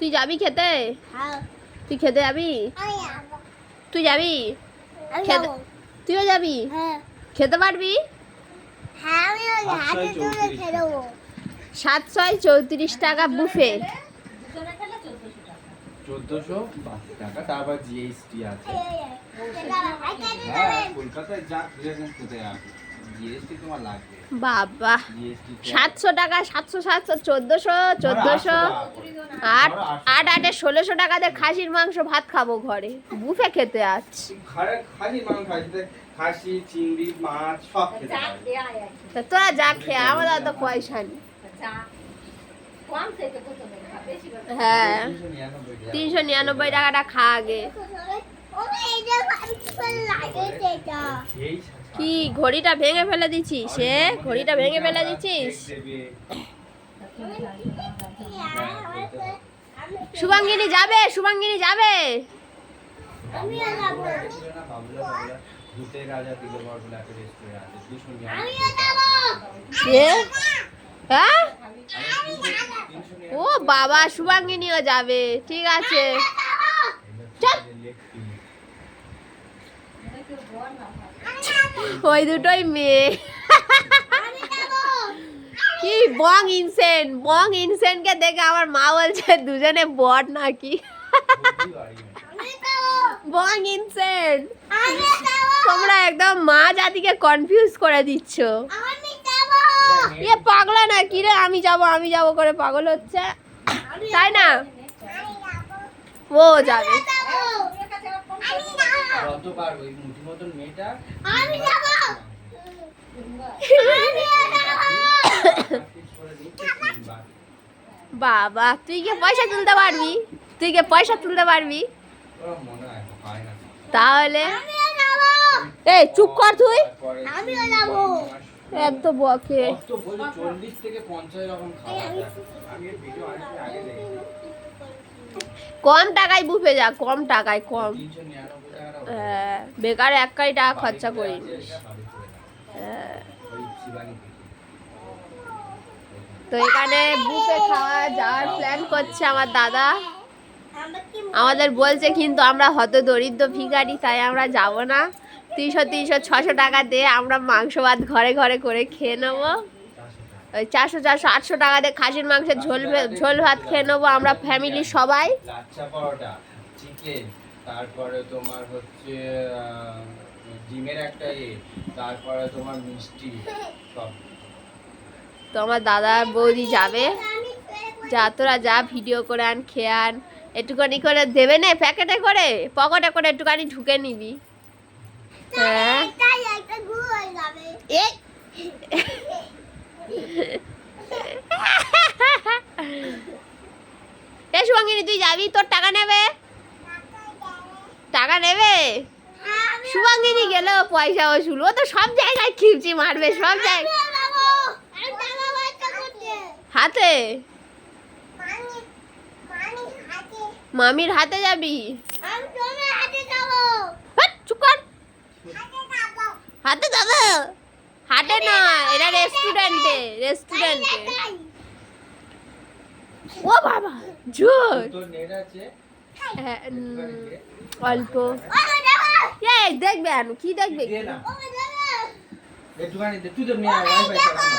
তুই যাবি খেতে? হ্যাঁ। তুই খেতে যাবি? তুই যাবি? খেতে তুইও যাবি? হ্যাঁ। খেতে পারবি? হ্যাঁ আমি ওই হাতে তুলে খেলব সাতশো চৌত্রিশ টাকা বুফে। চোদ্দশো বাকি টাকা তারপর জিএসটি আছে। কলকাতায় যা বাবা সাতশো টাকা সাতশো সাতশো চোদ্দোশো চোদ্দোশো আট আট আটে ষোলোশো টাকাতে খাসির মাংস ভাত খাব ঘরে। বুফে খেতে আছি ঘরে খালি মাংস আছে খাসি চিংড়ি মাছ সব খেতে পারবে। তা তোরা যা খেয়ে আমাদের অত পয়সা নেই। হ্যাঁ। তিনশো নিরানব্বই টাকাটা খা আগে। কি, ঘড়িটা ভেঙে ফেলে দিছিস সে ঘড়িটা ভেঙে ফেলে দিছিস শুভাঙ্গিনী যাবে শুভাঙ্গিনী যাবে? হ্যাঁ? ও বাবা, শুভাঙ্গিনীও যাবে, ঠিক আছে। ওই দুটোই মেয়ে। কি বং ইনসেন, বং ইনসেনকে দেখে আমার মা বলছে, দুজনে বট নাকি? Bong insane. তোমরা একদম মা জাতিকে কনফিউজ করে দিচ্ছ। ইয়ে পাগলা না কি রে? আমি যাব আমি যাব করে পাগল হচ্ছে। তাই না? ও যাবে। যাব। কতবার ওই মুঠি মতন মেয়েটা। আমি যাব। বাবা তুই কি পয়সা তুলতে পারবি? তুই কি পয়সা তুলতে পারবি? তাহলে? এই চুপ কর তুই। আমিও যাব। এত বকে। কত বলি চল্লিশ থেকে পঞ্চাশ রকম খাওয়া আমি ভিডিও আগে দেখি কম টাকায় বুফে যা কম টাকায় কম। হ্যাঁ, বেকার এক টাকা খরচা থেকে। তো এখানে বুফে খাওয়া যাওয়ার প্ল্যান করছে আমার দাদা। আমাদের বলছে কিন্তু আমরা হত দরিদ্র ভিখারি তাই আমরা যাব না। তিনশো তিনশো ছশো টাকা দিয়ে আমরা মাংস ভাত ঘরে ঘরে করে খেয়ে নেব। ওই চারশো চারশো আটশো টাকা দিয়ে খাসির মাংসের ঝোল ঝোল ভাত খেয়ে নেব আমরা ফ্যামিলি সবাই। লাচ্ছা পরোটা চিকেন তারপরে তোমার হচ্ছে ডিমের একটা এ তারপরে তোমার মিষ্টি সব। তো আমার দাদা বৌদি যাবে। শুয়ে যা তোরা যা ভিডিও করে আন খেয়ে আন। একটুখানি করে দেবে না প্যাকেটে করে পকেটে করে একটুখানি ঢুকে নিবি। হ্যাঁ। এ এ তুই যাবি? তোর টাকা নেবে? টাকা নেবে? আমি সুভাঙ্গিনী গেলেও পয়সা ওসুল ও তো সব জায়গায় খিপচি মারবে সব জায়গায়। হাতে? হাতে মামির হাতে যাবি। হাতে যাব? হাট, না এটা রেস্টুরেন্টে রেস্টুরেন্টে ও বাবা জোর। হ্যাঁ। অল্প। এই দেখবে আনু কি দেখবে? একটুখানি তুই তো নিয়ে